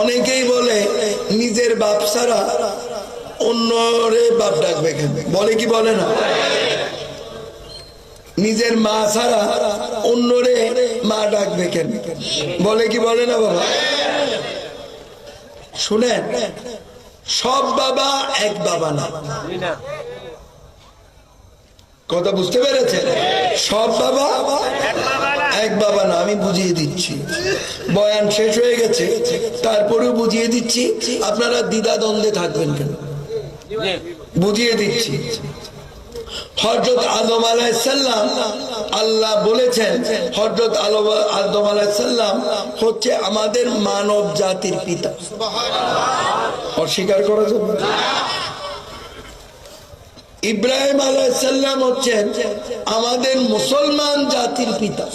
অনেকেই বলে নিজের বাপ ছাড়া অন্যরে বাপ ডাকবে কেন? বলে কি বলে না? নিজের মা ছাড়া অন্যরে মা ডাকবে কেন? বলে কি বলে না বাবা? শুনেন, সব বাবা এক বাবা না। কথা বুঝতে পেরেছেন? সব বাবা? এক বাবা না। আমি বুঝিয়ে দিচ্ছি। বয়ান শেষ হয়ে গেছে। তারপরেও বুঝিয়ে দিচ্ছি। আপনারা দ্বিধা দ্বন্দ্বে থাকবেন কেন? বুঝিয়ে দিচ্ছি। হজরত আদম আলাইসাল্লাম আল্লাহ বলেছেন হজরত আদম আলাইসাল্লাম হচ্ছে আমাদের মানব জাতির পিতা। অস্বীকার করা যাবে না। ইব্রাহিম আলাইসাল্লাম হচ্ছেন আমাদের মুসলমান জাতির পিতা।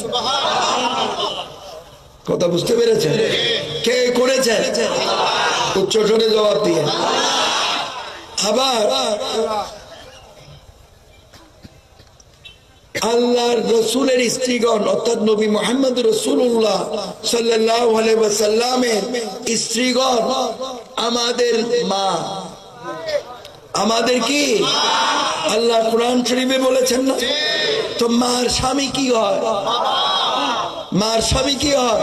কথা বুঝতে পেরেছেন? কে করেছেন? উচ্চ স্বরে জবাব দিয়ে। আবার আল্লাহর রসুলের স্ত্রীগণ, অর্থাৎ নবী মোহাম্মদ রসুল্লাহ সাল্লামের স্ত্রীগণ, আমাদের মা। আমাদের কি? আল্লাহ কোরআন শরীফে বলেছেন না? তো মার স্বামী কি হয়? মার স্বামী কি হয়?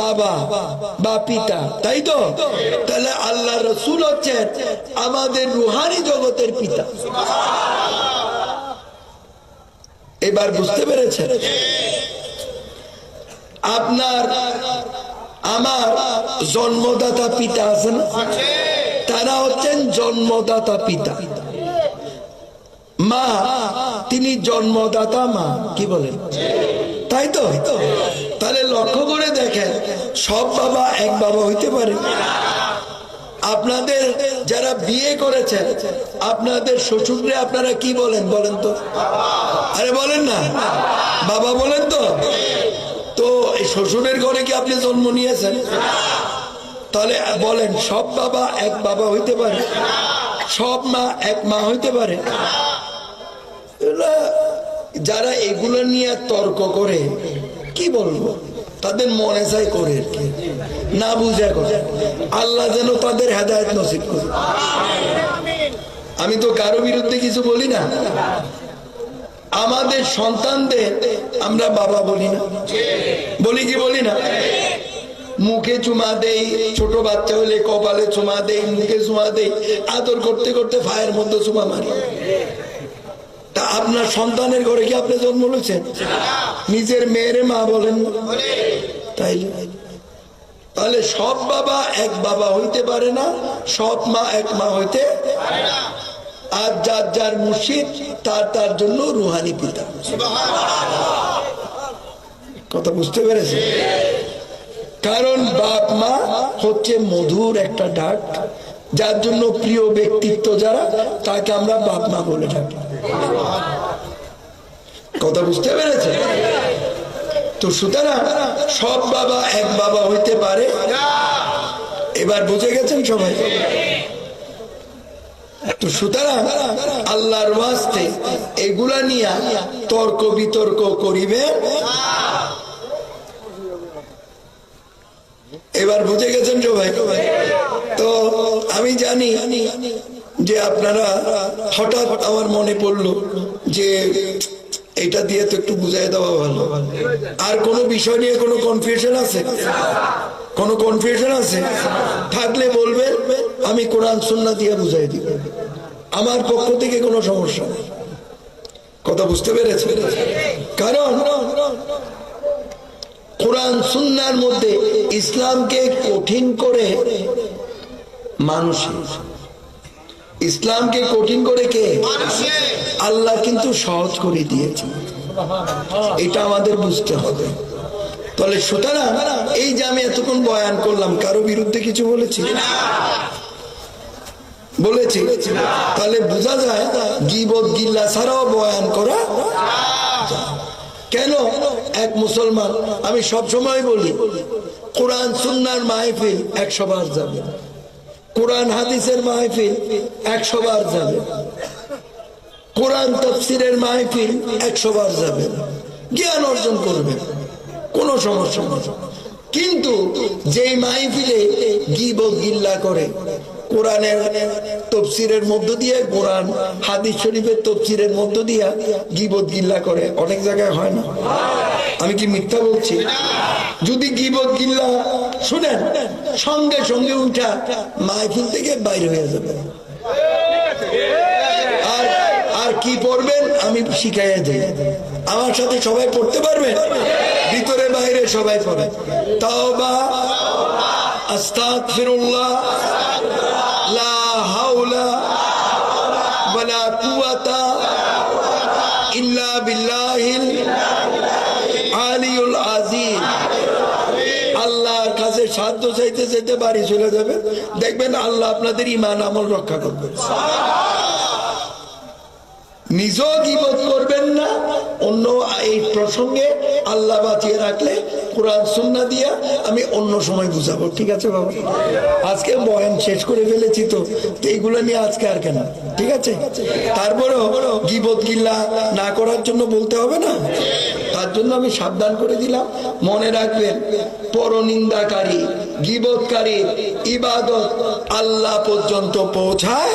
বাবা, বা পিতা, তাই তো? তাহলে আল্লাহ রসুল হচ্ছেন আমাদের রুহানি জগতের পিতা। এবার বুঝতে পেরেছেন? আপনার, আমার জন্মদাতা পিতা আছে না? তারা হচ্ছেন জন্মদাতা পিতা। মা, তিনি জন্মদাতা মা, কি বলেন তাই তো? তাহলে লক্ষ্য করে দেখেন, সব বাবা এক বাবা হইতে পারে। আপনাদের যারা বিয়ে করেছেন, আপনাদের শ্বশুরে আপনারা কি বলেন বলেন তো? আরে বলেন না, বাবা বলেন তো? তো এই শ্বশুরের ঘরে কি আপনি জন্ম নিয়েছেন? তাহলে বলেন, সব বাবা এক বাবা হইতে পারে? সব মা এক মা হইতে পারে? যারা এগুলো নিয়ে তর্ক করে, কি বলব? তাদের মনে চাই করে। না বুঝে করে। আল্লাহ যেন তাদের হেদায়ত নসিব করে। আমি তো কারও বিরুদ্ধে কিছু বলি না। আমাদের সন্তানদের আমরা বাবা বলি না। বলি কি বলি না? মুখে চুমা দেই ছোট বাচ্চা হলে কপালে চুমা দেই মুখে চুমা দেই আদর করতে করতে ফায়ের মধ্যে চুমা মারি। তা আপনার সন্তানের ঘরে কি আপনি জন্ম নিয়েছেন নিজের মেয়ের মা বলেন। তাই তাহলে সব বাবা এক বাবা হইতে পারে না সব মা এক মা হইতে আর যার যার মুর্শিদ তার তার জন্য রুহানি পিতা। কথা বুঝতে পেরেছে কারণ বাপ মা হচ্ছে মধুর একটা ডাক, যার জন্য প্রিয় ব্যক্তিত্ব যারা, তাকে আমরা বাপ মা বলে থাকি কথা বুঝতে পেরেছে? তো সুতরাং সব বাবা এক বাবা হইতে পারে। এবার বুঝে গেছেন সবাই? তো সুতরাং আল্লাহর ওয়াস্তে এগুলা নিয়ে তর্ক বিতর্ক করিবে এবার বুঝে গেছেন সবাই? তো আমি জানি যে আপনারা হঠাৎ আমার মনে পড়ল যে এটা দিয়ে তো একটু বুঝাই দেওয়া ভালো। আর কোনো বিষয় নিয়ে কোনো কনফিউশন আছে? কোনো কনফিউশন আছে? থাকলে বলবে আমি কোরআন সুন্না দিয়ে বুঝাই দিব। আমার পক্ষ থেকে কোনো সমস্যা নেই। কথা বুঝতে পেরেছে কারণ কোরআন সুন্নার মধ্যে ইসলামকে কঠিন করে মানুষ। ইসলামকে কঠিন করে কে? আল্লাহ কিন্তু সহজ করে দিয়েছে। এটা আমাদের বুঝতে হবে। তাহলে সুতরাং এই যে আমি এতক্ষণ বয়ান করলাম, কারও বিরুদ্ধে কিছু বলেছি? বলেছি। তাহলে বোঝা যায় গিবত গিল্লা ছাড়াও বয়ান করা। কেন এক মুসলমান? আমি সব সময় বলি, কোরআন সুন্নার মাহফিল একশো বার যাবে। কোরআন হাদিসের মাহফিল একশো বার যাবে। কোরআন তফসিরের মাহফিল একশো বার যাবে। জ্ঞান অর্জন করবে কোনো সমস্যা নেই। কিন্তু যেই মাহফিলে গিবত গিল্লা করে কোরআনের তফসিরের মধ্য দিয়ে, কোরআন হাদিস শরীফের তফসিরের মধ্য দিয়ে গিবত গিল্লা করে। অনেক জায়গায় হয় না? আমি কি মিথ্যা বলছি? যদি গিবত গিল্লা, শুনেন, সঙ্গে সঙ্গে উঠা মাহফিল থেকে বাইরে হয়ে যাবে। আর আর কি পড়বেন আমি শিখাইয়া দিই। আমার সাথে সবাই পড়তে পারবেন ভিতরে বাইরে সবাই পড়ে। তাওবা, আস্তাগফিরুল্লাহ লা বাড়ি চলে দেখবেন আল্লাহ আপনাদের ইমান আমল রক্ষা করবেন। করবেন না, অন্য এই প্রসঙ্গে আল্লাহ বাঁচিয়ে রাখলে কোরআন সুন্না দিয়া আমি অন্য সময় বুঝাবো। ঠিক আছে বাবা? আজকে বয়ান শেষ করে ফেলেছি তো এইগুলো নিয়ে আজকে আর কেন? ঠিক আছে? তারপরেও গিবত গিল্লা না করার জন্য বলতে হবে না? তার জন্য আমি সাবধান করে দিলাম। মনে রাখবেন, পরনিন্দাকারী, গিবতকারী, ইবাদত আল্লাহ পর্যন্ত পৌঁছায়।